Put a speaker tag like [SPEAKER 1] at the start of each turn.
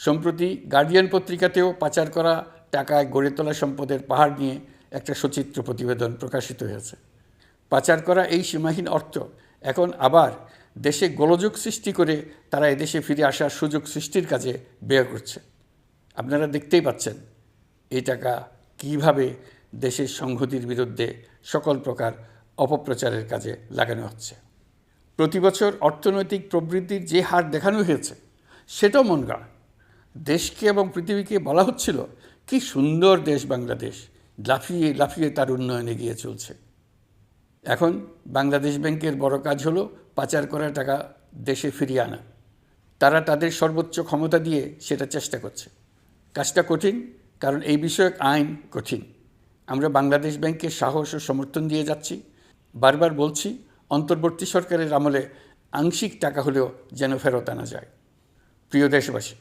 [SPEAKER 1] সম্প্রতি গার্ডিয়ান পত্রিকাতেও পাচার করা টাকায় গড়ে তোলা সম্পদের পাহাড় নিয়ে একটা সচিত্র প্রতিবেদন প্রকাশিত হয়েছে। পাচার করা এই সীমাহীন অর্থ এখন আবার দেশে গোলযোগ সৃষ্টি করে তারা এদেশে ফিরে আসার সুযোগ সৃষ্টির কাজে ব্যয় করছে। আপনারা দেখতেই পাচ্ছেন এই টাকা কীভাবে দেশের সংহতির বিরুদ্ধে সকল প্রকার অপপ্রচারের কাজে লাগানো হচ্ছে। প্রতি বছর অর্থনৈতিক প্রবৃদ্ধির যে হার দেখানো হয়েছে, সেটাও মন গড়া। দেশকে এবং পৃথিবীকে বলা হচ্ছিল, কি সুন্দর দেশ বাংলাদেশ, লাফিয়ে লাফিয়ে তার উন্নয়নে গিয়ে চলছে। এখন বাংলাদেশ ব্যাংকের বড় কাজ হলো পাচার করা টাকা দেশে ফিরিয়ে আনা। তারা তাদের সর্বোচ্চ ক্ষমতা দিয়ে সেটা চেষ্টা করছে। কাজটা কঠিন, কারণ এই বিষয়ক আইন কঠিন। আমরা বাংলাদেশ ব্যাংকে সাহস ও সমর্থন দিয়ে যাচ্ছি। বারবার বলছি, অন্তর্বর্তী সরকারের আমলে আংশিক টাকা হলেও যেন ফেরত আনা যায়। প্রিয় দেশবাসী